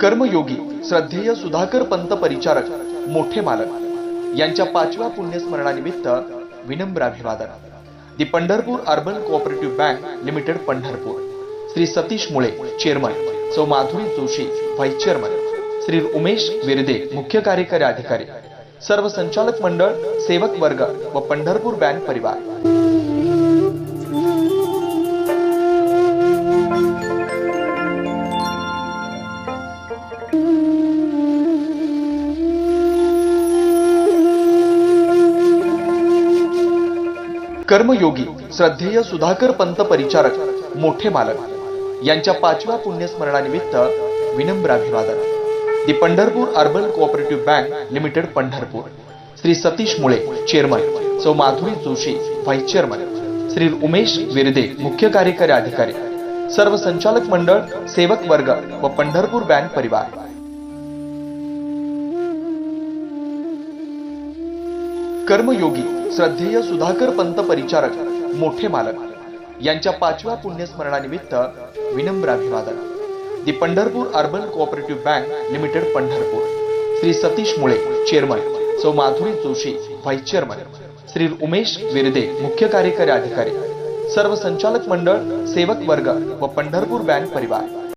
कर्मयोगी श्रद्धेय सुधाकर पंत परिचारक मोठे मालक. यांच्या पाचव्या पुण्यस्मरणानिमित्त विनम्र अभिवादन the Pandharpur urban cooperative bank limited Pandharpur. Shri Satish Mule chairman. Sau Madhuri Joshi vice chairman. Shri Umesh Virde मुख्य कार्यकारी अधिकारी. सर्व संचालक मंडळ सेवक वर्ग व पंढरपूर बँक परिवार. कर्मयोगी श्रद्धेय सुधाकर पंत परिचारक मोठे मालक. यांच्या पाचव्या पुण्यस्मरणानिमित्त विनम्र अभिवादन the Pandharpur urban cooperative bank limited Pandharpur. Shri Satish Mule chairman. Sau Madhuri Joshi vice chairman. Shri Umesh Virde मुख्य कार्यकारी अधिकारी. सर्व संचालक मंडळ सेवक वर्ग व पंढरपूर बँक परिवार. कर्मयोगी श्रद्धेय सुधाकर पंत परिचारक मोठे मालक. यांच्या पाचव्या पुण्यस्मरणानिमित्त विनम्र अभिवादन the Pandharpur urban cooperative bank limited Pandharpur. Shri Satish Mule chairman. Sau Madhuri Joshi vice chairman. Shri Umesh Virde मुख्य कार्यकारी अधिकारी. सर्व संचालक मंडळ सेवक वर्ग व पंढरपूर बँक परिवार.